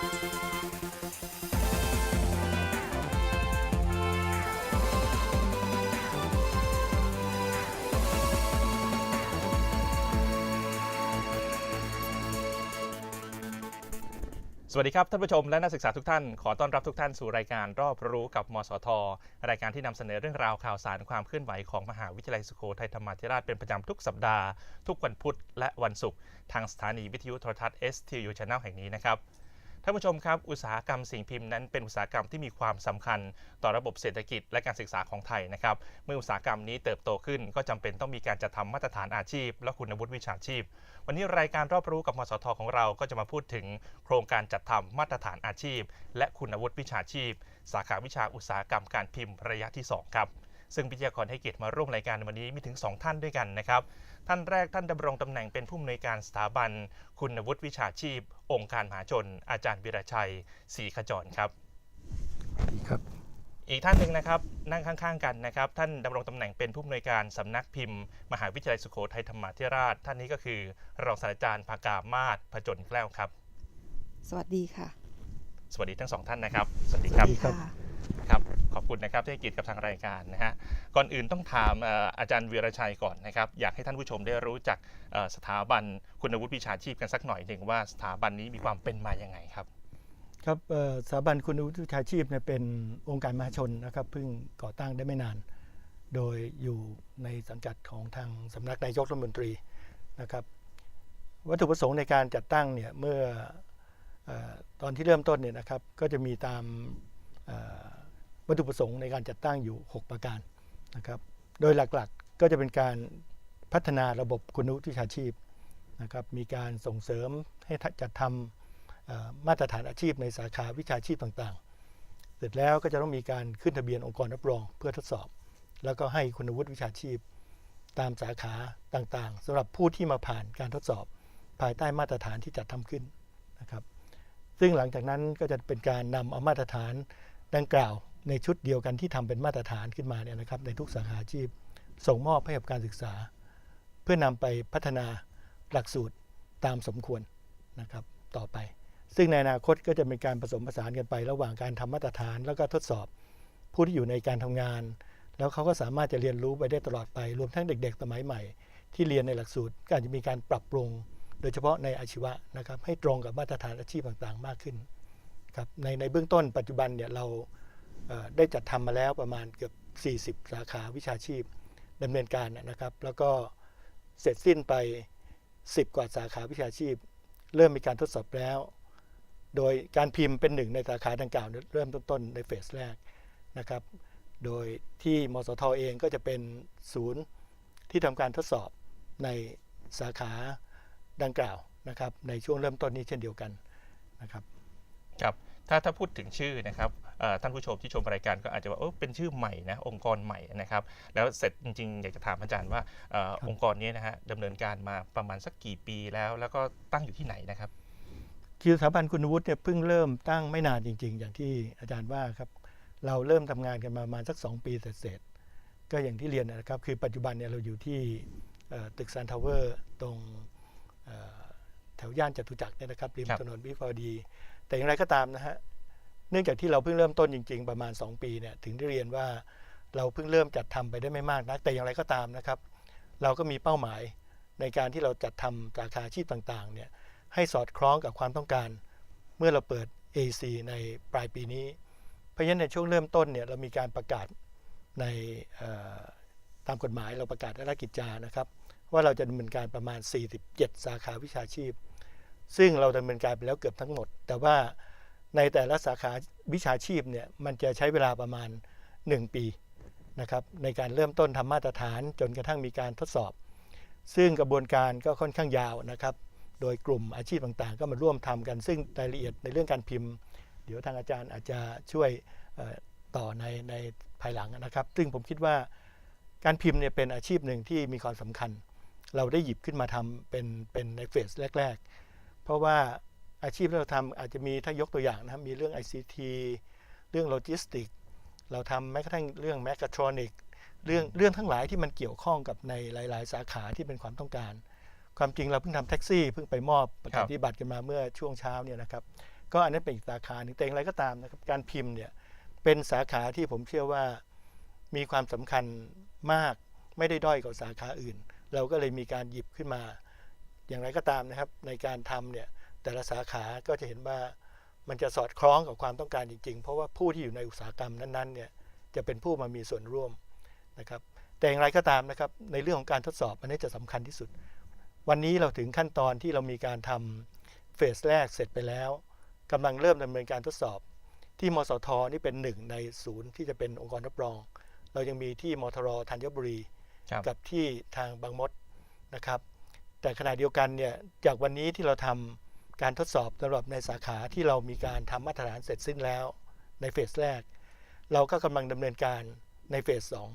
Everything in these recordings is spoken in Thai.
สวัสดีครับท่านผู้ชมและนักศึกษาทุกท่าน ขอต้อนรับทุกท่านสู่รายการรอบรู้กับมสท รายการที่นำเสนอเรื่องราวข่าวสารความเคลื่อนไหวของมหาวิทยาลัยสุโขทัยธรรมาธิราชเป็นประจำทุกสัปดาห์ ทุกวันพุธและวันศุกร์ทางสถานีวิทยุโทรทัศน์ STU Channel แห่งนี้นะครับ ท่านผู้ชมครับ อุตสาหกรรมสิ่งพิมพ์นั้นเป็นอุตสาหกรรมที่มีความสำคัญต่อระบบเศรษฐกิจและการศึกษาของไทยนะครับ เมื่ออุตสาหกรรมนี้เติบโตขึ้น ก็จำเป็นต้องมีการจัดทำมาตรฐานอาชีพ และคุณวุฒิวิชาชีพ วันนี้รายการรอบรู้กับมสทของเราก็จะมาพูดถึง โครงการจัดทำมาตรฐานอาชีพ และคุณวุฒิวิชาชีพ สาขาวิชาอุตสาหกรรมการพิมพ์ระยะที่สองครับ ซึ่งวิทยากรให้เกียรติมาร่วมรายการในวันนี้มีถึง 2 ท่านด้วยกันนะครับ ท่านแรกท่านดำรงตำแหน่งเป็นผู้อำนวยการสถาบัน คุณวุฒิวิชาชีพ องค์การมหาชน อาจารย์วิรชัยศรีขจรครับดีครับ อีกท่านหนึ่งนะครับนั่งข้างๆกันนะครับ ท่านดำรงตำแหน่งเป็นผู้อำนวยการสำนักพิมพ์ มหาวิทยาลัยสุโขทัยธรรมาธิราช ท่านนี้ก็คือรองศาสตราจารย์ภากามาศผจญแกล้วครับ สวัสดีค่ะ สวัสดีทั้งสองท่านนะครับ สวัสดีครับสวัสดี ครับขอบคุณนะครับที่ให้เกียรติกับทางรายการนะฮะก่อนอื่นต้องถามเอ่ออาจารย์วีรชัยก่อนนะครับอยากให้ท่านผู้ชมได้รู้จักเอ่อสถาบันคุณวุฒิวิชาชีพกันสักหน่อยหนึ่งว่าสถาบันนี้มีความเป็นมาอย่างไงครับ ครับเอ่อสถาบันคุณวุฒิวิชาชีพเนี่ยเป็นองค์การมหาชนนะครับเพิ่งก่อตั้งได้ไม่นาน โดยอยู่ในสังกัดของทางสำนักนายกรัฐมนตรีนะครับ วัตถุประสงค์ในการจัดตั้งเนี่ยเมื่อเออตอนที่เริ่มต้นเนี่ยนะครับก็จะมีตาม วัตถุประสงค์ในการจัดตั้งอยู่ 6 ประการนะครับ โดยหลักๆก็จะเป็นการพัฒนาระบบคุณวุฒิวิชาชีพนะครับ มีการส่งเสริมให้จัดทำมาตรฐานอาชีพในสาขาวิชาชีพต่างๆ เสร็จแล้วก็จะต้องมีการขึ้นทะเบียนองค์กรรับรองเพื่อทดสอบ แล้วก็ให้คุณวุฒิวิชาชีพ ตามสาขาต่างๆสำหรับผู้ที่มาผ่านการทดสอบ ภายใต้มาตรฐานที่จัดทำขึ้นนะครับ ซึ่งหลังจากนั้นก็จะเป็นการนำเอามาตรฐาน ดังกล่าวในชุดเดียวกันที่ทำเป็นมาตรฐานขึ้นมาเนี่ยนะครับในทุกสาขาอาชีพ ส่งมอบให้กับการศึกษา เพื่อนำไปพัฒนาหลักสูตรตามสมควรนะครับต่อไป ซึ่งในอนาคตก็จะเป็นการผสมผสานกันไป ระหว่างการทำมาตรฐาน แล้วก็ทดสอบผู้ที่อยู่ในการทำงาน แล้วเขาก็สามารถจะเรียนรู้ไปได้ตลอดไปรวมทั้งเด็ก ๆ สมัยใหม่ ที่เรียนในหลักสูตรก็อาจจะมีการปรับปรุง โดยเฉพาะในอาชีวะนะครับให้ตรงกับมาตรฐานอาชีพต่างๆ มากขึ้น ครับในในเบื้องต้นปัจจุบันเนี่ยเราได้จัดทำมาแล้วประมาณเกือบ 40 สาขาวิชาชีพดำเนินการนะครับ แล้วก็เสร็จสิ้นไป 10 กว่าสาขาวิชาชีพ เริ่มมีการทดสอบแล้ว โดยการพิมพ์เป็นหนึ่งในสาขาดังกล่าวเริ่มต้นๆในเฟสแรกนะครับ โดยที่มสทเองก็จะเป็นศูนย์ที่ทำการทดสอบในสาขาดังกล่าวนะครับ ในช่วงเริ่มต้นนี้เช่นเดียวกันนะครับครับ ถ้าถ้าพูดถึงชื่อนะครับเอ่อท่านผู้ชมที่ชมรายการก็อาจจะว่าเออเป็นชื่อใหม่นะองค์กรใหม่นะครับ แล้วเสร็จจริงๆ อยากจะถามอาจารย์ว่าเอ่อครับองค์กรนี้นะฮะดำเนินการมาประมาณสักกี่ปีแล้ว แล้วก็ตั้งอยู่ที่ไหนนะครับคือสถาบันคุณวุฒิเนี่ยเพิ่งเริ่มตั้งไม่นานจริง ๆ อย่างที่อาจารย์ว่าครับเราเริ่มทำงานกันมาประมาณสัก 2 ปีเสร็จๆก็อย่างที่เรียนนะครับคือปัจจุบันเนี่ยเราอยู่ที่เอ่อตึกซันทาวเวอร์ตรงเอ่อแถวย่านจตุจักรเนี่ยนะครับริมครับถนนวิภาวดี แต่อย่างไรก็ตามนะฮะเนื่องจากที่เราเพิ่งเริ่มต้นจริง ๆ ประมาณ 2 ปีเนี่ยถึงได้เรียนว่าเราเพิ่งเริ่มจัดทำไปได้ไม่มากนัก แต่อย่างไรก็ตามนะครับ เราก็มีเป้าหมายในการที่เราจัดทำสาขาอาชีพต่างๆเนี่ยให้สอดคล้องกับความต้องการ เมื่อเราเปิด AC ในปลายปีนี้ เพราะฉะนั้นในช่วงเริ่มต้นเนี่ยเรามีการประกาศในตามกฎหมายเราประกาศในราชกิจจานะครับ ว่าเราจะดำเนินการประมาณ 47 สาขาวิชาชีพ ซึ่งเราดำเนินการไปแล้วเกือบทั้งหมด แต่ว่าในแต่ละสาขาวิชาชีพเนี่ยมันจะใช้เวลาประมาณ 1 ปีนะครับในการเริ่มต้นทำมาตรฐานจนกระทั่งมีการทดสอบ ซึ่งกระบวนการก็ค่อนข้างยาวนะครับ โดยกลุ่มอาชีพต่างๆ ก็มาร่วมทำกัน ซึ่งรายละเอียดในเรื่องการพิมพ์ เดี๋ยวทางอาจารย์อาจจะช่วยต่อในในภายหลังนะครับ ซึ่งผมคิดว่าการพิมพ์เนี่ยเป็นอาชีพหนึ่งที่มีความสำคัญ เราได้หยิบขึ้นมาทำเป็นเป็นในเฟสแรก ๆ เพราะว่าอาชีพที่เราทำอาจจะมีถ้ายกตัวอย่างนะครับมีเรื่อง ICT เรื่องโลจิสติกเราทำแม้กระทั่งเรื่องแมกกาทรอนิกเรื่องเรื่องทั้งหลายที่มันเกี่ยวข้องกับในหลาย ๆ สาขาที่เป็นความต้องการ ความจริงเราเพิ่งทำแท็กซี่เพิ่งไปมอบประกาศครับนียบัตรกันมาเมื่อช่วงเช้าเนี่ยนะครับก็อันนั้นเป็นอีกสาขาหนึ่งแต่อย่างไรก็ตามนะครับการพิมพ์เนี่ยเป็นสาขาที่ผมเชื่อว่ามีความสำคัญมากไม่ได้ด้อยกว่าสาขาอื่น เราก็เลยมีการหยิบขึ้นมา อย่างไรก็ตามนะครับในการทำเนี่ยแต่ละสาขาก็จะเห็นว่ามันจะสอดคล้องกับความต้องการจริง ๆ เพราะว่าผู้ที่อยู่ในอุตสาหกรรมนั้นๆเนี่ยจะเป็นผู้มามีส่วนร่วมนะครับแต่อย่างไรก็ตามนะครับในเรื่องของการทดสอบอันนี้จะสำคัญที่สุด วันนี้เราถึงขั้นตอนที่เรามีการทำเฟสแรกเสร็จไปแล้วกำลังเริ่มดำเนินการทดสอบ ที่มสทนี่เป็นหนึ่งในศูนย์ที่จะเป็นองค์กรรับรอง เรายังมีที่มทรธัญบุรีครับกับที่ทางบางมดนะครับ แต่ขณะเดียวกันเนี่ยจากวันนี้ที่เราทำการทดสอบสำหรับในสาขาที่เรามีการทำมาตรฐานเสร็จสิ้นแล้วในเฟสแรก เราก็กำลังดำเนินการในเฟสสอง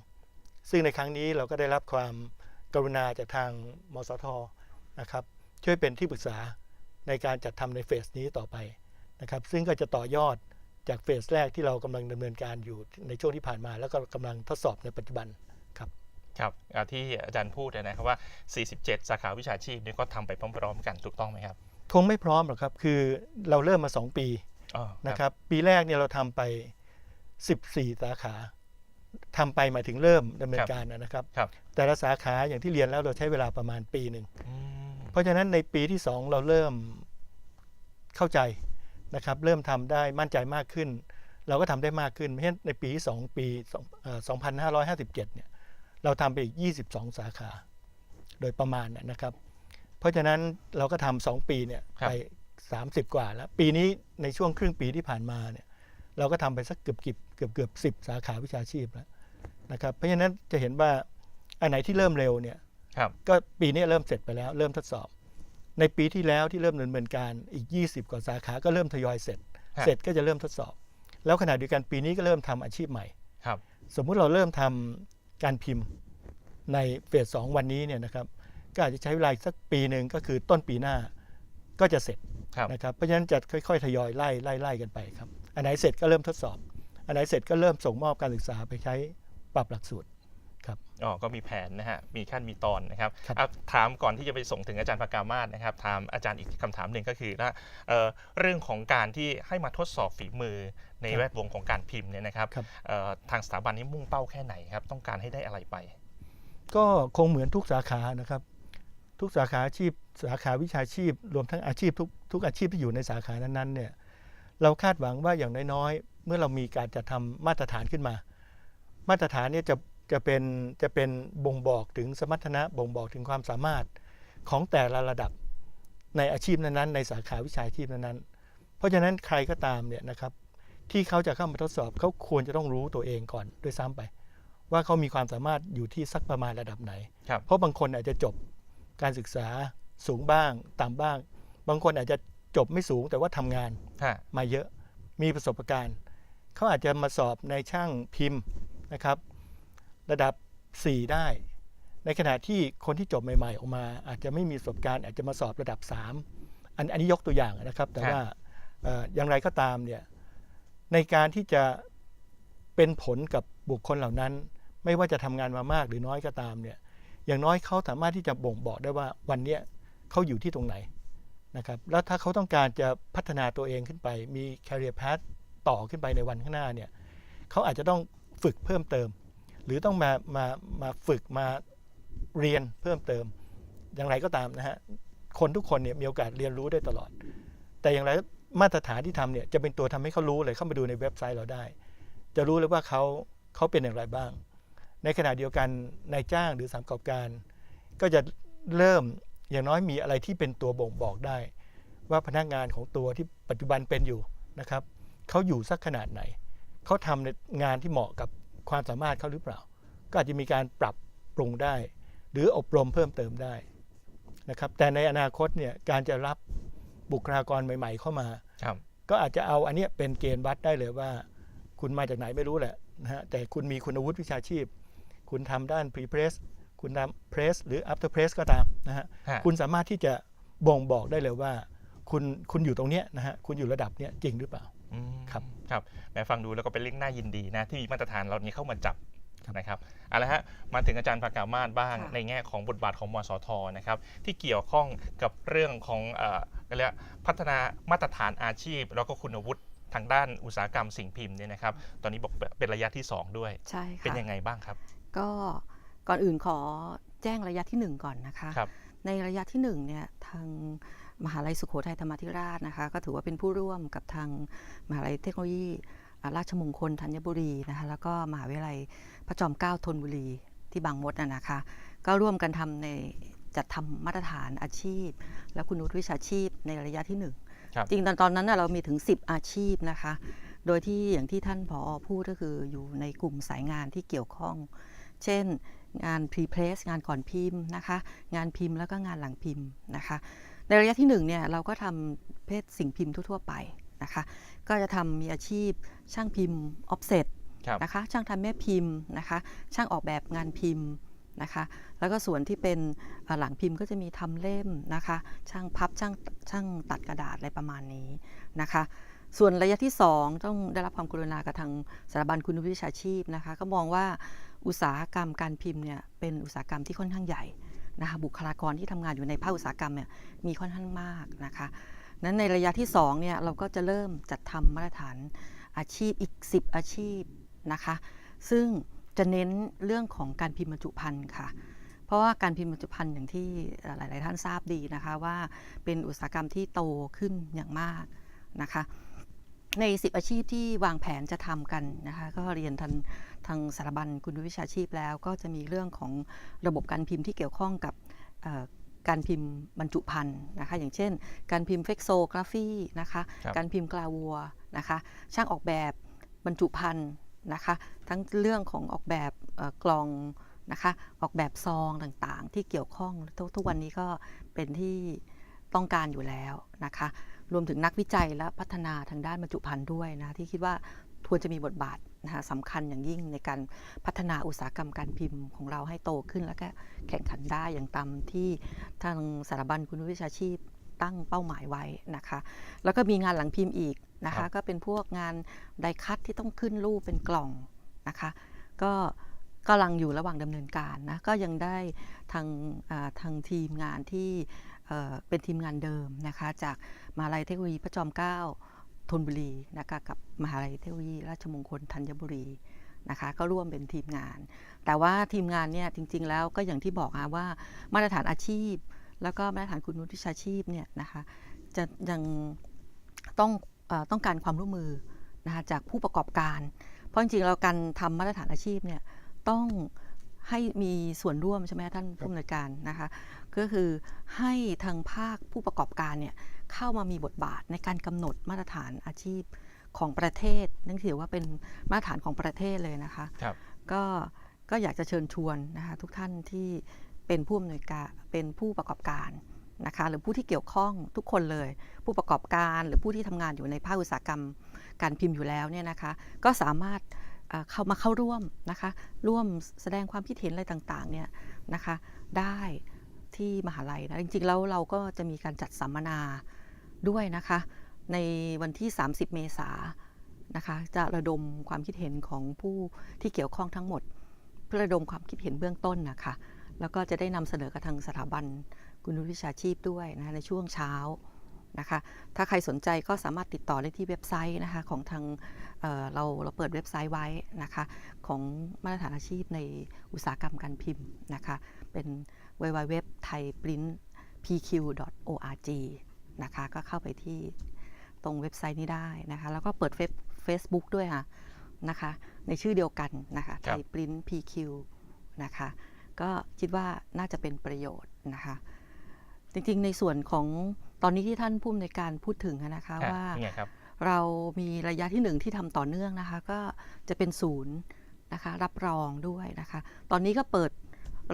ซึ่งในครั้งนี้เราก็ได้รับความกรุณาจากทางมสทนะครับช่วยเป็นที่ปรึกษาในการจัดทำในเฟสนี้ต่อไปนะครับซึ่งก็จะต่อยอดจากเฟสแรกที่เรากำลังดำเนินการอยู่ในช่วงที่ผ่านมา แล้วก็กำลังทดสอบในปัจจุบัน ครับครับอ่าที่อาจารย์พูดเนี่ยนะครับว่า 47 สาขาวิชาชีพนี่ก็ทำไปพร้อมๆ กันถูกต้องไหมครับคงไม่พร้อมหรอกครับ คือเราเริ่มมา 2 ปีอ๋อนะครับ ปีแรกเนี่ยเราทำไป 14 สาขาทำไปหมายถึงเริ่มดำเนินการนะครับครับแต่ละสาขาอย่างที่เรียนแล้วเราใช้เวลาประมาณปีหนึ่งอืมเพราะฉะนั้นในปีที่ 2 เราเริ่มเข้าใจนะครับ เริ่มทำได้มั่นใจมากขึ้น เราก็ทำได้มากขึ้นเพราะฉะนั้นในปีที่2ปี2เอ่อ2557 เนี่ย เราทำไปอีก 22 สาขา โดยประมาณเนยนะครับ เพราะฉะนั้นเราก็ทำสองปีเนี่ยไป 30 กว่าแล้ว ปีนี้ในช่วงครึ่งปีที่ผ่านมาเนี่ยเราก็ทำไปสักเกือบเกือบเกือบเกือบสิบสาขาวิชาชีพแล้วนะครับเพราะฉะนั้นจะเห็นว่าอันไหนที่เริ่มเร็วเนี่ยครับก็ปีนี้เริ่มเสร็จไปแล้ว เริ่มทดสอบ ในปีที่แล้วที่เริ่มดำเนินการอีก 20 กว่าสาขาก็เริ่มทยอยเสร็จฮะเสร็จก็จะเริ่มทดสอบ แล้วขณะเดียวกันปีนี้ก็เริ่มทำอาชีพใหม่ครับสมมุติเราเริ่มทำ การพิมพ์ในเฟสสองวันนี้เนี่ยนะครับก็อาจจะใช้เวลาอีกสักปีหนึ่งก็คือต้นปีหน้าก็จะเสร็จครับนะครับเพราะฉะนั้นจะค่อยๆทยอยไล่ไล่ไล่กันไปครับอันไหนเสร็จก็เริ่มทดสอบ อันไหนเสร็จก็เริ่มส่งมอบการศึกษาไปใช้ปรับหลักสูตร ครับอ๋อก็มีแผนนะฮะมีขั้นมีตอนนะครับครับอะถามก่อนที่จะไปส่งถึงอาจารย์ปากามาศนะครับถามอาจารย์อีกคำถามหนึ่งก็คือว่าเอ่อเรื่องของการที่ให้มาทดสอบฝีมือในครับแวดวงของการพิมพ์เนี่ยนะครับครับเอ่อทางสถาบันนี้มุ่งเป้าแค่ไหนครับ ต้องการให้ได้อะไรไป ก็คงเหมือนทุกสาขานะครับ ทุกสาขาอาชีพสาขาวิชาชีพ รวมทั้งอาชีพทุกทุกอาชีพที่อยู่ในสาขานั้นๆเนี่ยเราคาดหวังว่าอย่างน้อยๆ เมื่อเรามีการจัดทำมาตรฐานขึ้นมา มาตรฐานเนี่ยจะ จะเป็นจะเป็นบ่งบอกถึงสมรรถนะบ่งบอกถึงความสามารถของแต่ละระดับในอาชีพนั้นๆในสาขาวิชาชีพนั้นๆเพราะฉะนั้นใครก็ตามเนี่ยนะครับที่เขาจะเข้ามาทดสอบเขาควรจะต้องรู้ตัวเองก่อนด้วยซ้ำไป ว่าเขามีความสามารถอยู่ที่สักประมาณระดับไหนครับเพราะบางคนอาจจะจบการศึกษาสูงบ้างต่ำบ้าง บางคนอาจจะจบไม่สูงแต่ว่าทำงานฮะมาเยอะมีประสบการณ์ เขาอาจจะมาสอบในช่างพิมพ์นะครับ ระดับ 4 ได้ ในขณะที่คนที่จบใหม่ ๆ ออกมา อาจจะไม่มีประสบการณ์อาจจะมาสอบระดับ 3 อันอันนี้ยกตัวอย่างนะครับ แต่ว่าเอ่ออย่างไรก็ตามเนี่ยในการที่จะเป็นผลกับบุคคลเหล่านั้น ไม่ว่าจะทำงานมามากหรือน้อยก็ตามเนี่ยอย่างน้อยเขาสามารถที่จะบ่งบอกได้ว่าวันเนี้ยเขาอยู่ที่ตรงไหนนะครับแล้วถ้าเขาต้องการจะพัฒนาตัวเองขึ้นไป มี career path ต่อขึ้นไปในวันข้างหน้าเนี่ยเขาอาจจะต้องฝึกเพิ่มเติม หรือต้องมามามาฝึกมาเรียนเพิ่มเติม อย่างไรก็ตามนะฮะคนทุกคนเนี่ยมีโอกาสเรียนรู้ได้ตลอด แต่อย่างไรมาตรฐานที่ทำเนี่ยจะเป็นตัวทำให้เขารู้เลยเข้ามาดูในเว็บไซต์เราได้ จะรู้เลยว่าเขาเขาเป็นอย่างไรบ้าง ในขณะเดียวกันนายจ้างหรือสานประกอบการ ก็จะเริ่มอย่างน้อยมีอะไรที่เป็นตัวบ่งบอกได้ ว่าพนักงานของตัวที่ปัจจุบันเป็นอยู่นะครับเขาอยู่สักขนาดไหนเขาทำงานที่เหมาะกับ ความสามารถเขาหรือเปล่า ก็อาจจะมีการปรับปรุงได้ หรืออบรมเพิ่มเติมได้นะครับ แต่ในอนาคตเนี่ยการจะรับบุคลากรใหม่ ๆ เข้ามาครับก็อาจจะเอาอันเนี้ยเป็นเกณฑ์วัดได้เลยว่า คุณมาจากไหนไม่รู้แหละนะฮะแต่คุณมีคุณวุฒิวิชาชีพ คุณทำด้าน pre press คุณทำ press หรือ after press ก็ตามนะฮะฮะคุณสามารถที่จะบ่งบอกได้เลยว่า คุณคุณอยู่ตรงเนี้ยนะฮะคุณอยู่ระดับเนี้ยจริงหรือเปล่าอืม ครับครับแหม้ฟังดูแล้วก็เป็นเรื่องน่ายินดีนะที่มีมาตรฐานเรานี้เข้ามาจับครับนะครับเอาละฮะมาถึงอาจารย์ปากามาศบ้างค่ะในแง่ของบทบาทของมสทนะครับที่เกี่ยวข้องกับเรื่องของเอ่อเรียกว่าพัฒนามาตรฐานอาชีพ แล้วก็คุณวุฒิทางด้านอุตสาหกรรมสิ่งพิมพ์เนี่ยนะครับตอนนี้บอกเป็นระยะที่ 2 ด้วยใช่เป็นค่ะยังไงบ้างครับ ก็ก่อนอื่นขอแจ้งระยะที่ 1 ก่อนนะคะครับในระยะที่1เนี่ยทาง มหาลัยสุโขทัยธรรมาธิราชนะคะ ก็ถือว่าเป็นผู้ร่วมกับทางมหาลัยเทคโนโลยีอ่าราชมงคลธัญบุรีนะคะแล้วก็มหาวิทยาลัยพระจอมเกล้าธนบุรีที่บางมดนะนะคะ ก็ร่วมกันทำในจัดทำมาตรฐานอาชีพ และคุณวุฒิวิชาชีพในระยะที่หนึ่งครับจริงตอนตอนนั้นน่ะเรามีถึง 10 อาชีพนะคะ โดยที่อย่างที่ท่านผอพูดก็คืออยู่ในกลุ่มสายงานที่เกี่ยวข้อง เช่น งาน pre-press งานก่อนพิมพ์นะคะ งานพิมพ์แล้วก็งานหลังพิมพ์นะคะ ในระยะที่หนึ่งเนี่ยเราก็ทำเพศสิ่งพิมพ์ทั่ว ๆ ไปนะคะ ก็จะทำมีอาชีพช่างพิมพ์ offset ครับนะคะ ช่างทำแม่พิมพ์นะคะ ช่างออกแบบงานพิมพ์นะคะ แล้วก็ส่วนที่เป็นเอ่อหลังพิมพ์ก็จะมีทำเล่มนะคะ ช่างพับช่างช่างตัดกระดาษอะไรประมาณนี้นะคะ ส่วนระยะที่ 2 ต้องได้รับความกรุณากับทางสถาบันคุณวิชาชีพนะคะ ก็มองว่าอุตสาหกรรมการพิมพ์เนี่ยเป็นอุตสาหกรรมที่ค่อนข้างใหญ่ นะคะบุคลากรที่ทำงานอยู่ในภาคอุตสาหกรรมเนี่ยมีค่อนข้างมากนะคะนั้นในระยะที่2เนี่ยเราก็จะเริ่มจัดทำมาตรฐานอาชีพอีก 10 อาชีพนะคะ ซึ่งจะเน้นเรื่องของการพิมพ์บรรจุภัณฑ์ค่ะ เพราะว่าการพิมพ์บรรจุภัณฑ์อย่างที่หลาย ๆ ท่านทราบดีนะคะว่าเป็นอุตสาหกรรมที่โตขึ้นอย่างมากนะคะ ใน 10 อาชีพที่วางแผนจะทำกันนะคะ ก็เรียนทาง ทางสถาบันคุณวิชาชีพแล้ว ก็จะมีเรื่องของระบบการพิมพ์ที่เกี่ยวข้องกับเอ่อการพิมพ์บรรจุภัณฑ์นะคะอย่างเช่น การพิมพ์เฟกโซกราฟีนะคะครับการพิมพ์กลาวัวนะคะช่างออกแบบบรรจุภัณฑ์นะคะทั้งเรื่องของออกแบบเอ่อกล่องนะคะออกแบบซองต่างๆ ที่เกี่ยวข้องทุกทุกวันนี้ก็เป็นที่ต้องการอยู่แล้วนะคะรวมถึงนักวิจัยและพัฒนาทางด้านบรรจุภัณฑ์ด้วยนะที่คิดว่า ควรจะมีบทบาทนะคะสำคัญอย่างยิ่งในการพัฒนาอุตสาหกรรมการพิมพ์ของเราให้โตขึ้น และก็แข่งขันได้อย่างตามที่ทางสถาบันคุณวิชาชีพตั้งเป้าหมายไว้นะคะ แล้วก็มีงานหลังพิมพ์อีกนะครัคะก็เป็นพวกงานไดคัตที่ต้องขึ้นรูปเป็นกล่องนะคะ ก็กำลังอยู่ระหว่างดำเนินการนะ ก็ยังได้ทางทางทีมงานที่เป็นทีมงานเดิมนะคะ จากมาลัยเทคโนโลยีพระจอมเกล้า ธนบุรีนะคะกับมหาลัยเทคโนโลยีราชมงคลธัญบุรีนะคะก็ร่วมเป็นทีมงาน แต่ว่าทีมงานเนี่ยจริง ๆ แล้วก็อย่างที่บอกค่ะว่ามาตรฐานอาชีพ แล้วก็มาตรฐานคุณวุฒิชาชีพเนี่ยนะคะจะยังต้องอต้องการความร่วมมือนะคะจากผู้ประกอบการ เพราะจริงๆแล้วการทำมาตรฐานอาชีพเนี่ยต้องให้มีส่วนร่วมใช่ไหมท่านผู้อำนวยการนะคะก็คือให้ทางภาคผู้ประกอบการเนี่ย เข้ามามีบทบาทในการกำหนดมาตรฐานอาชีพของประเทศ นั่นถือว่าเป็นมาตรฐานของประเทศเลยนะคะครับก็ก็อยากจะเชิญชวนนะคะทุกท่านที่เป็นผู้อำนวยการเป็นผู้ประกอบการนะคะหรือผู้ที่เกี่ยวข้องทุกคนเลย ผู้ประกอบการหรือผู้ที่ทำงานอยู่ในภาคอุตสาหกรรมการพิมพ์อยู่แล้วเนี่ยนะคะก็สามารถเอ่อเข้ามาเข้าร่วมนะคะร่วมแสดงความคิดเห็นอะไรต่างๆเนี่ยนะคะได้ที่มหาลัยนะจริงๆแล้วเราก็จะมีการจัดสัมมนา ด้วยนะคะ ในวันที่ 30 เมษายนนะคะ จะระดมความคิดเห็นของผู้ที่เกี่ยวข้องทั้งหมด เพื่อระดมความคิดเห็นเบื้องต้นนะคะ แล้วก็จะได้นำเสนอกับทางสถาบันคุณวิชาชีพด้วยนะในช่วงเช้านะคะ ถ้าใครสนใจก็สามารถติดต่อได้ที่เว็บไซต์นะคะของทางเเราเราเปิดเว็บไซต์ไว้นะคะ ของมาตรฐานอาชีพในอุตสาหกรรมการพิมพ์นะคะ เป็น www thai print pq org นะคะก็เข้าไปที่ตรงเว็บไซต์นี้ได้นะคะ แล้วก็เปิดเฟซ Facebook ด้วยค่ะนะคะ ในชื่อเดียวกันนะคะคไทรับยปริ้น PQ นะคะ ก็คิดว่าน่าจะเป็นประโยชน์นะคะ จริงๆในส่วนของตอนนี้ที่ท่านผู้อำนวยการพูดถึงอะนะคะฮะว่านี่ไงครับเรามีระยะที่หนึ่งที่ทำต่อเนื่องนะคะ ก็จะเป็นศูนย์นะคะ รับรองด้วยนะคะ ตอนนี้ก็เปิด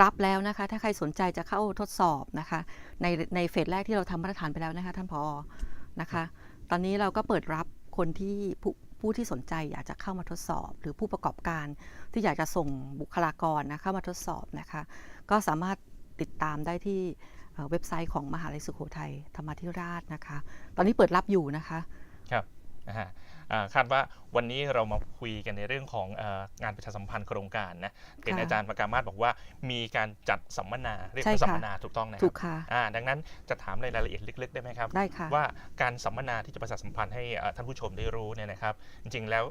รับแล้วนะคะ ถ้าใครสนใจจะเข้าทดสอบนะคะ ในในเฟสแรกที่เราทำมาตรฐานไปแล้วนะคะท่านพอนะคะ ตอนนี้เราก็เปิดรับคนที่ผู้ผู้ที่สนใจอยากจะเข้ามาทดสอบ หรือผู้ประกอบการที่อยากจะส่งบุคลากรนะเข้ามาทดสอบนะคะ ก็สามารถติดตามได้ที่เอ่อเว็บไซต์ของมหาลัยสุโขทัยธรรมาธิราชนะคะ ตอนนี้เปิดรับอยู่นะคะ ครับนะฮะอ่า คาดว่าวันนี้เรามาคุยกันในเรื่องของเอองานประชาสัมพันธ์โครงการนะเห็นค่ะอาจารย์ประกามาศบอกว่ามีการจัดสัมมนาเรียกใช่ว่าค่ะสัมมนาถูกต้องนะคถูรับกค่ะอ่าดังนั้นจะถามในรายละเอียดลึกๆได้ไหมครับได้ค่ะว่าการสัมมนาที่จะประชาสัมพันธ์ให้เอ่อท่านผู้ชมได้รู้เนี่ยนะครับ จริงๆแล้ว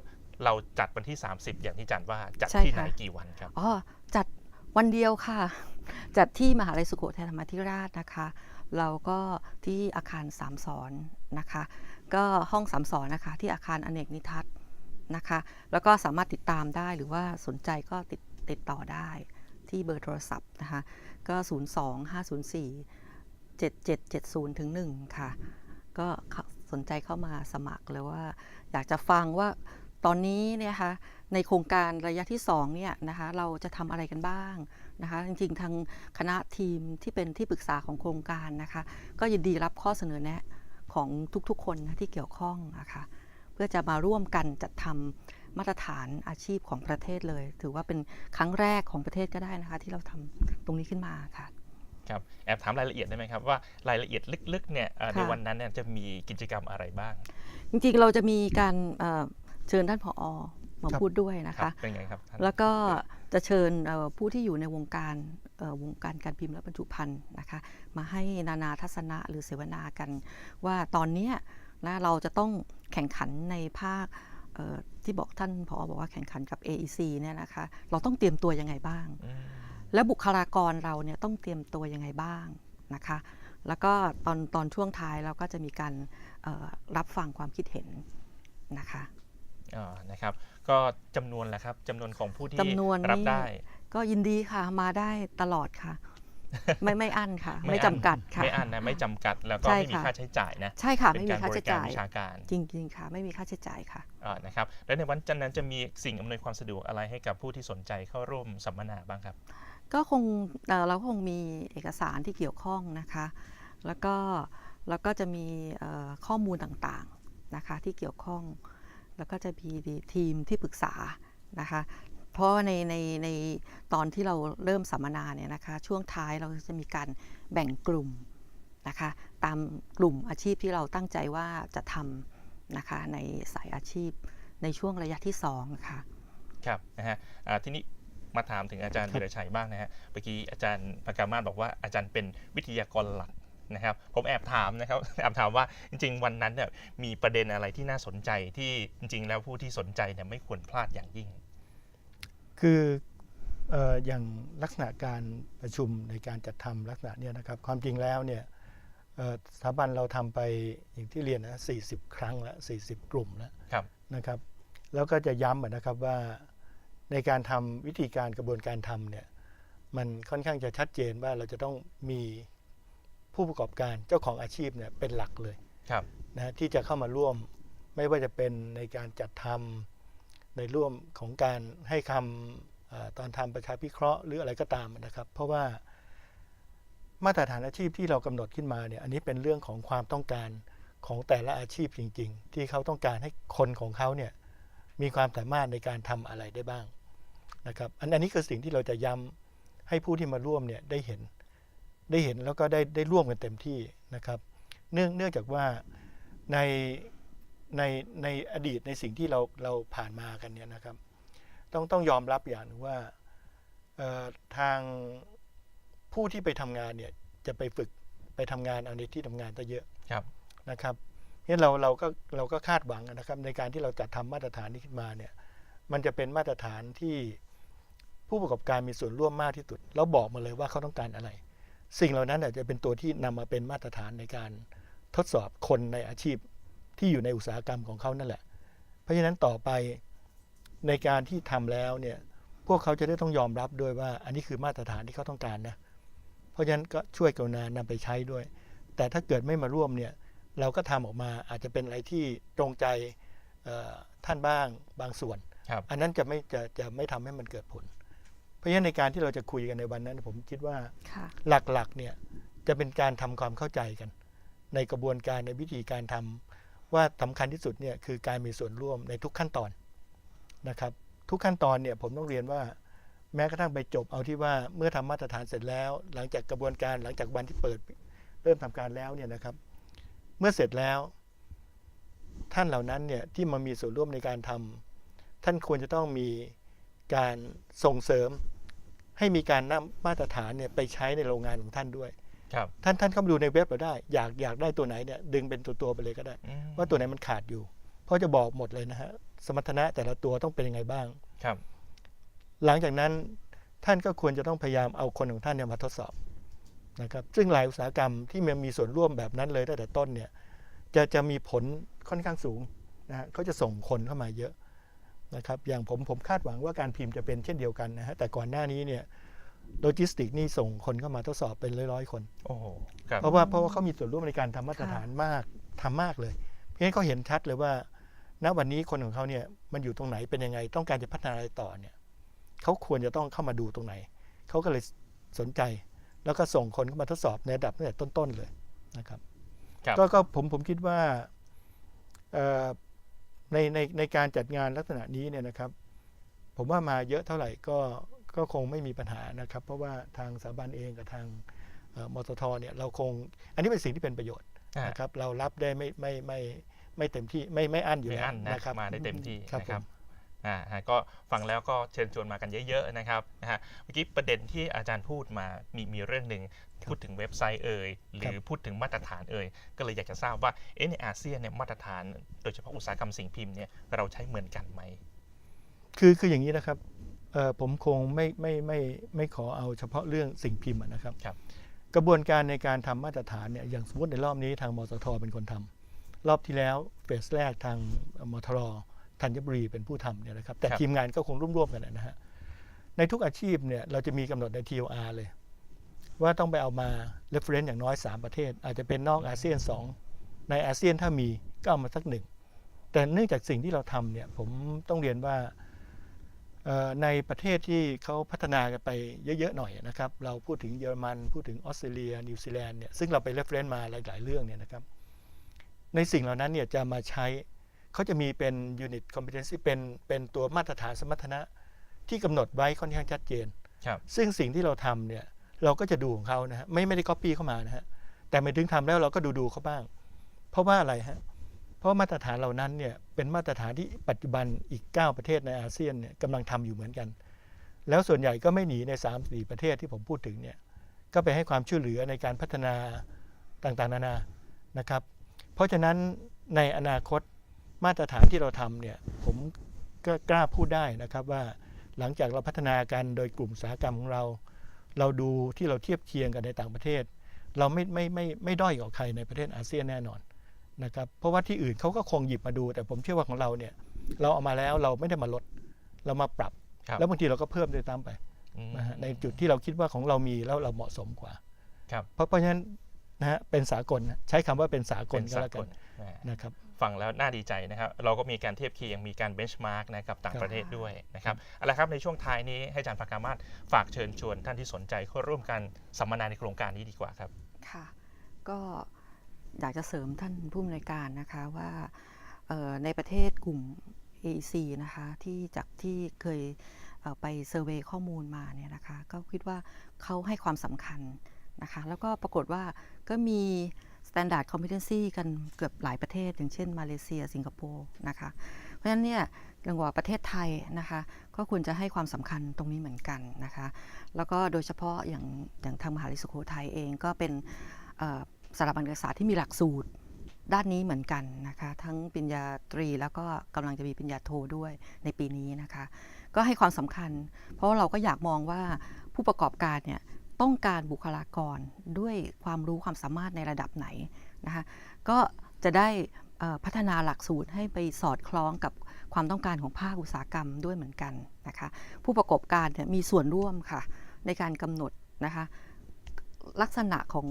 เราจัดวันที่ 30 อย่างที่อาจารย์ว่าจัดใช่ที่ไหนค่ะกี่วันครับอ๋อจัดวันเดียวค่ะ จัดที่มหาลัยสุโขทัยธรรมาธิราชนะคะ เราก็ที่อาคารสามสอนนะคะ ก็ห้องสามสอนนะคะที่อาคารอเนกนิทัศน์นะคะ แล้วก็สามารถติดตามได้หรือว่าสนใจก็ติดติดต่อได้ที่เบอร์โทรศัพท์นะคะ ก็ 0 2 5 0 4 7 7 7 0ถึง1ค่ะ ก็สนใจเข้ามาสมัครเลยว่า อยากจะฟังว่าตอนนี้เนี่ยคะในโครงการระยะที่2เนี่ยนะคะเราจะทำอะไรกันบ้าง นะคะจริงๆ ทางคณะทีมที่เป็นที่ปรึกษาของโครงการนะคะ ก็ยินดีรับข้อเสนอแนะของทุกๆ คนนะที่เกี่ยวข้องนะคะเพื่อจะมาร่วมกันจัดทำมาตรฐานอาชีพของประเทศเลย ถือว่าเป็นครั้งแรกของประเทศก็ได้นะคะ ที่เราทำตรงนี้ขึ้นมาค่ะครับแอบถามรายละเอียดได้ไหมครับว่ารายละเอียดลึกๆเนี่ยเอ่อค่ะในวันนั้นเนี่ยจะมีกิจกรรมอะไรบ้าง จริงๆเราจะมีการเอ่อเชิญท่านผอ มาครับพูดด้วยนะครัคะบเป็นไงครับท่านแล้วก็จะเชิญเอ่อผู้ที่อยู่ในวงการเอ่อวงการการพิมพ์และบรรจุภัณฑ์นะคะมาให้นานาทัศนะหรือเสวนากัน ว่าตอนเนี้ยนะเราจะต้องแข่งขันในภาคเอ่อที่บอกท่านผอบอกว่าแข่งขันกับ AEC เนี่ยนะคะเราต้องเตรียมตัวยังไงบ้างอืมและบุคลากรเราเนี่ยต้องเตรียมตัวยังไงบ้างนะคะแล้วก็ตอนตอนช่วงท้ายเราก็จะมีการเอ่อรับฟังความคิดเห็นนะคะอ่านะครับ ก็จำนวนแหละครับจำนวนของผู้ที่จำนวนรับนี่ได้ ก็ยินดีค่ะมาได้ตลอดค่ะ ไม่ไม่อั้นค่ะ ไม่อั้นจำกัดค่ะ ไม่อันนะไม่จำกัดแล้วก็ใช่ไม่มีค่ะ ค่าใช้จ่ายนะใช่ค่ะ เป็นไม่มีการค่าบใช้ริการจ่าย วิชาการจริง ๆ ค่ะ ไม่มีค่าใช้จ่ายค่ะ อ่านะครับแล้วในวันจันทร์นั้นจะมีสิ่งอำนวยความสะดวกอะไรให้กับผู้ที่สนใจเข้าร่วมสัมมนาบ้างครับ ก็คงเอ่อเราก็คงมีเอกสารที่เกี่ยวข้องนะคะ แล้วก็แล้วก็จะมีเอ่อข้อมูลต่างๆนะคะที่เกี่ยวข้อง แล้วก็จะมีทีมที่ปรึกษานะคะเพราะว่าในในในตอนที่เราเริ่มสัมมนาเนี่ยนะคะช่วงท้ายเราจะมีการแบ่งกลุ่มนะคะตามกลุ่มอาชีพที่เราตั้งใจว่าจะทำนะคะในสายอาชีพในช่วงระยะที่สองค่ะครับนะฮะอ่าทีนี้มาถามถึงอาจารย์ครับวิรชัยบ้างนะฮะเมื่อกี้อาจารย์ประกามาศบอกว่าอาจารย์เป็นวิทยากรหลัก นะครับผมแอบถามนะครับแอบถามว่าจริง ๆ วันนั้นเนี่ยมีประเด็นอะไรที่น่าสนใจที่จริง ๆ แล้วผู้ที่สนใจเนี่ยไม่ควรพลาดอย่างยิ่ง คือเอ่ออย่างลักษณะการประชุมในการจัดทำลักษณะเนี่ยนะครับความจริงแล้วเนี่ยเอ่อสถาบันเราทำไปอย่างที่เรียนนะ40 ครั้งละ40 กลุ่มแล้วครับนะครับแล้วก็จะย้ำอะนะครับว่าในการทำวิธีการกระบวนการทำเนี่ยมันค่อนข้างจะชัดเจนว่าเราจะต้องมี ผู้ประกอบการเจ้าของอาชีพเนี่ยเป็นหลักเลยครับนะฮะที่จะเข้ามาร่วมไม่ว่าจะเป็นในการจัดทำในร่วมของการให้คำเออตอนทำประชาพิเคราะห์หรืออะไรก็ตามนะครับ เพราะว่ามาตรฐานอาชีพที่เรากำหนดขึ้นมาเนี่ยอันนี้เป็นเรื่องของความต้องการของแต่ละอาชีพจริง ๆ ที่เขาต้องการให้คนของเขาเนี่ยมีความสามารถในการทำอะไรได้บ้างนะครับอันอันนี้คือสิ่งที่เราจะย้ำให้ผู้ที่มาร่วมเนี่ยได้เห็น ได้เห็นแล้วก็ได้ได้ร่วมกันเต็มที่นะครับเนื่องเนื่องจากว่าในในในอดีตในสิ่งที่เราเราผ่านมากันเนี่ยนะครับ ต้องต้องยอมรับอย่างหนึงว่าเอ่อทางผู้ที่ไปทำงานเนี่ยจะไปฝึกไปทำงานเอาในที่ทำงานซะเยอะครับนะครับเนี่ยเราเราก็เราก็คาดหวังนะครับในการที่เราจัดทำมาตรฐานนี้ขึ้นมาเนี่ยมันจะเป็นมาตรฐานที่ผู้ประกอบการมีส่วนร่วมมากที่สุด แล้วบอกมาเลยว่าเขาต้องการอะไร สิ่งเหล่านั้นอาจจะเป็นตัวที่นำมาเป็นมาตรฐานในการทดสอบคนในอาชีพที่อยู่ในอุตสาหกรรมของเขานั่นแหละ เพราะฉะนั้นต่อไปในการที่ทำแล้วเนี่ยพวกเขาจะได้ต้องยอมรับด้วยว่า อันนี้คือมาตรฐานที่เขาต้องการนะ เพราะฉะนั้นก็ช่วยกรุณานำไปใช้ด้วย แต่ถ้าเกิดไม่มาร่วมเนี่ยเราก็ทำออกมาอาจจะเป็นอะไรที่ตรงใจเอ่อท่านบ้างบางส่วนครับอันนั้นจะไม่จะจะไม่ทำให้มันเกิดผล เพราะฉะนั้นในการที่เราจะคุยกันในวันนั้น ผมคิดว่าค่ะหลักๆเนี่ยจะเป็นการทำความเข้าใจกัน ในกระบวนการในวิธีการทำว่าสำคัญที่สุดเนี่ยคือการมีส่วนร่วมในทุกขั้นตอนนะครับ ทุกขั้นตอนเนี่ยผมต้องเรียนว่าแม้กระทั่งไปจบเอาที่ว่าเมื่อทำมาตรฐานเสร็จแล้ว หลังจากกระบวนการหลังจากวันที่เปิดเริ่มทำการแล้วเนี่ยนะครับ เมื่อเสร็จแล้วทท่านเหล่านั้นเนี่ยที่มามีส่วนร่วมในการทำท่านควรจะต้องมี การส่งเสริมให้มีการนำมาตรฐานเนี่ยไปใช้ในโรงงานของท่านด้วยครับท่านท่านเข้ามาดูในเว็บเราได้ อยากอยากได้ตัวไหนเนี่ยดึงเป็นตัวตัวๆไปเลยก็ได้อืมว่าตัวไหนมันขาดอยู่ เพราะจะบอกหมดเลยนะฮะสมรรถนะแต่ละตัวต้องเป็นยังไงบ้างครับ หลังจากนั้นท่านก็ควรจะต้องพยายามเอาคนของท่านเนี่ยมาทดสอบนะครับ ซึ่งหลายอุตสาหกรรมที่มันมีส่วนร่วมแบบนั้นเลยตั้งแต่ต้นเนี่ยจะจะมีผลค่อนข้างสูงนะฮะเขาจะส่งคนเข้ามาเยอะ นะครับอย่างผมผมคาดหวังว่าการพิมพ์จะเป็นเช่นเดียวกันนะฮะแต่ก่อนหน้านี้เนี่ยโลจิสติกนี่ส่งคนเข้ามาทดสอบเป็นร้อยๆคน โอ้โหครับเพราะว่าเพราะว่าเขามีส่วนร่วมในการทำมาตรฐานมากทำมากเลย เพราะฉะนั้นเขาเห็นชัดเลยว่า ณวันนี้คนของเขาเนี่ยมันอยู่ตรงไหนเป็นยังไง ต้องการจะพัฒนาอะไรต่อเนี่ยเขาควรจะต้องเข้ามาดูตรงไหน เขาก็เลยสนใจ แล้วก็ส่งคนเข้ามาทดสอบในระดับตั้งแต่ต้นๆเลยนะครับครับก็ก็ผมผมคิดว่าเอ่อ ในในในการจัดงานลักษณะนี้เนี่ยนะครับ ผมว่ามาเยอะเท่าไหร่ก็ก็คงไม่มีปัญหานะครับ เพราะว่าทางสถาบันเองกับทางเอ่อมตทเนี่ยเราคง อันนี้เป็นสิ่งที่เป็นประโยชน์อ่านะครับเรารับได้ไม่ไม่ไม่ไม่เต็มที่ไม่ไม่อั้นอยู่ไม่แล้วอั้นนะนะครับมาได้เต็มที่ครับนะครับผมอ่าฮะก็ฟังแล้วก็เชิญชวนมากันเยอะๆนะครับนะฮะเมื่อกี้ประเด็นที่อาจารย์พูดมามีมีเรื่องหนึ่ง พูดถึงเว็บไซต์เอ่ยหรือพูดถึงมาตรฐานเอ่ยก็เลยอยากจะทราบว่าเอ๊ะในอาเซียนเนี่ยมาตรฐาน โดยเฉพาะอุตสาหกรรมสิ่งพิมพ์เนี่ยเราใช้เหมือนกันไหมคือคืออย่างนี้นะครับเอ่อผมคงไม่ไม่ไม่ไม่ขอเอาเฉพาะเรื่องสิ่งพิมพ์อะนะครับครับกระบวนการในการทำมาตรฐานเนี่ยอย่างสมมติในรอบนี้ทางมสทเป็นคนทำรอบที่แล้วเฟสแรกทางมทรธัญบุรีเป็นผู้ทำเนี่ยนะครับแต่ครับทีมงานก็คงร่วมๆกันนะฮะในทุกอาชีพเนี่ยเราจะมีกำหนดใน TOR เลย ว่าต้องไปเอามา reference อย่างน้อย 3 ประเทศ อาจจะเป็นนอกอาเซียน 2 ในอาเซียนถ้ามีก็เอามาสักหนึ่งแต่เนื่องจากสิ่งที่เราทำเนี่ยผมต้องเรียนว่าเอ่อในประเทศที่เขาพัฒนากันไปเยอะ ๆ หน่อยนะครับ เราพูดถึงเยอรมัน พูดถึงออสเตรเลีย นิวซีแลนด์เนี่ยซึ่งเราไป reference มาหลาย ๆ เรื่องเนี่ยนะครับ ในสิ่งเหล่านั้นเนี่ยจะมาใช้เขาจะมีเป็น unit competency เป็นเป็นตัวมาตรฐานสมรรถนะที่กำหนดไว้ค่อนข้างชัดเจนครับซึ่งสิ่งที่เราทำเนี่ย เราก็จะดูของเขานะฮะไม่ไม่ได้ copy เข้ามานะฮะแต่ไม่ถึงทำแล้วเราก็ดูดูเขาบ้าง เพราะว่าอะไรฮะเพราะมาตรฐานเหล่านั้นเนี่ยเป็นมาตรฐานที่ปัจจุบันอีก 9 ประเทศในอาเซียนเนี่ยกำลังทำอยู่เหมือนกัน แล้วส่วนใหญ่ก็ไม่หนีใน 3 4 ประเทศที่ผมพูดถึงเนี่ยก็ไปให้ความช่วยเหลือในการพัฒนาต่างๆ นานานะครับ เพราะฉะนั้นในอนาคตมาตรฐานที่เราทำเนี่ยผมก็กล้าพูดได้นะครับว่าหลังจากเราพัฒนากันโดยกลุ่มอุตสาหกรรมของเรา เราดูที่เราเทียบเคียงกันในต่างประเทศ เราไม่ไม่ไม่ไม่ด้อยกว่าใครในประเทศอาเซียนแน่นอนนะครับเพราะว่าที่อื่นเขาก็คงหยิบมาดู แต่ผมเชื่อว่าของเราเนี่ยเราเอามาแล้วเราไม่ได้มาลด เรามาปรับครับแล้วบางทีเราก็เพิ่มด้วยตามไปอืมนะฮะในจุดที่เราคิดว่าของเรามีแล้วเราเหมาะสมกว่าครับเพราะเพราะฉะนั้นนะฮะเป็นสากลนะใช้คำว่าเป็นสากลเป็นก็สาแล้วกกันลนะนะครับ ฟังแล้วน่าดีใจนะครับ เราก็มีการเทียบเคียงมีการเบนช์มาร์กนะกับต่างครับประเทศด้วยนะครับเอาละครับในช่วงท้ายนี้ให้อาจารย์ปากามาศฝากเชิญชวนท่านที่สนใจเข้าร่วมกันสัมมนาในโครงการนี้ดีกว่าครับค่ะ ก็อยากจะเสริมท่านผู้อำนวยการนะคะว่าเอ่อในประเทศกลุ่ม AEC นะคะที่จากที่เคยเอ่อไปเซอร์เวยข้อมูลมาเนี่ยนะคะ ก็คิดว่าเขาให้ความสำคัญนะคะ แล้วก็ปรากฏว่าก็มี Standard Competency กันเกือบหลายประเทศ อย่างเช่นมาเลเซีย สิงคโปร์นะคะ เพราะฉะนั้นเนี่ยอย่างว่าประเทศไทยนะคะก็ควรจะให้ความสำคัญตรงนี้เหมือนกันนะคะ แล้วก็โดยเฉพาะอย่างอย่างทางมหาวิทยาลัยสุโขทัยเองก็เป็นสถาบันการศึกษาที่มีหลักสูตรด้านนี้เหมือนกันนะคะทั้งปริญญาตรีแล้วก็กำลังจะมีปริญญาโทด้วยในปีนี้นะคะ ก็ให้ความสำคัญ เพราะว่าเราก็อยากมองว่าผู้ประกอบการเนี่ย ต้องการบุคลากรด้วยความรู้ความสามารถในระดับไหนนะคะก็จะได้พัฒนาหลักสูตรให้ไปสอดคล้องกับความต้องการของภาคอุตสาหกรรมด้วยเหมือนกันนะคะผู้ประกอบการเนี่ยมีส่วนร่วมค่ะในการกำหนดนะคะลักษณะของ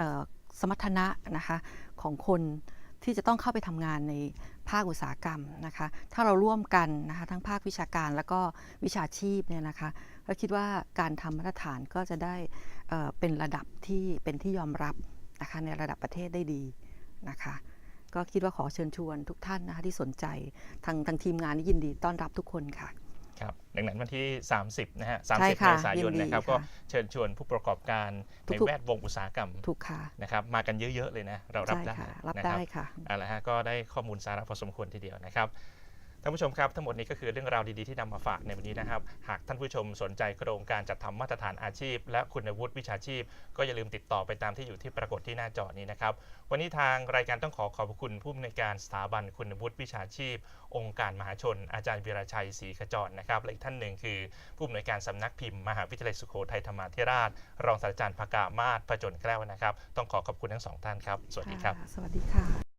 ออสมรรถนะนะคะของคน ที่จะต้องเข้าไปทำงานในภาคอุตสาหกรรมนะคะ ถ้าเราร่วมกันนะคะทั้งภาควิชาการแล้วก็วิชาชีพเนี่ยนะคะก็คิดว่าการทำมาตรฐานก็จะได้เอ่อเป็นระดับที่เป็นที่ยอมรับนะคะในระดับประเทศได้ดีนะคะก็คิดว่าขอเชิญชวนทุกท่านนะคะที่สนใจทางทางทีมงานนี่ยินดีต้อนรับทุกคนค่ะ ครับดังนั้นวันที่ 30นะฮะใช่30เมค่ะษายนยินดีนะครับค่ะก็เชิญชวนผู้ประกอบการในทุกๆแวดวงอุตสาหกรรมถูกค่ะนะครับมากันเยอะๆเลยนะเรารับใช่ได้ค่ะรับนะคได้รับค่ะเอาละฮะก็ได้ข้อมูลสาระพอสมควรทีเดียวนะครับ ท่านผู้ชมครับทั้งหมดนี้ก็คือเรื่องราวดีๆที่นำมาฝากในวันนี้นะครับ หากท่านผู้ชมสนใจโครงการจัดทำมาตรฐานอาชีพ และคุณวุฒิวิชาชีพ ก็อย่าลืมติดต่อไปตามที่อยู่ที่ปรากฏที่หน้าจอนี้นะครับ วันนี้ทางรายการต้องขอขอบคุณผู้อำนวยการสถาบันคุณวุฒิวิชาชีพ องค์การมหาชน อาจารย์วีระชัยศรีขจรนะครับและอีกท่านหนึ่งคือ ผู้อำนวยการสำนักพิมพ์มหาวิทยาลัยสุโขทัยธรรมาธิราช รองศาสตราจารย์ภากามาศประจนแก้วนะครับ ต้องขอขอบคุณทั้งสองท่านครับ สวัสดีครับ สวัสดีค่ะ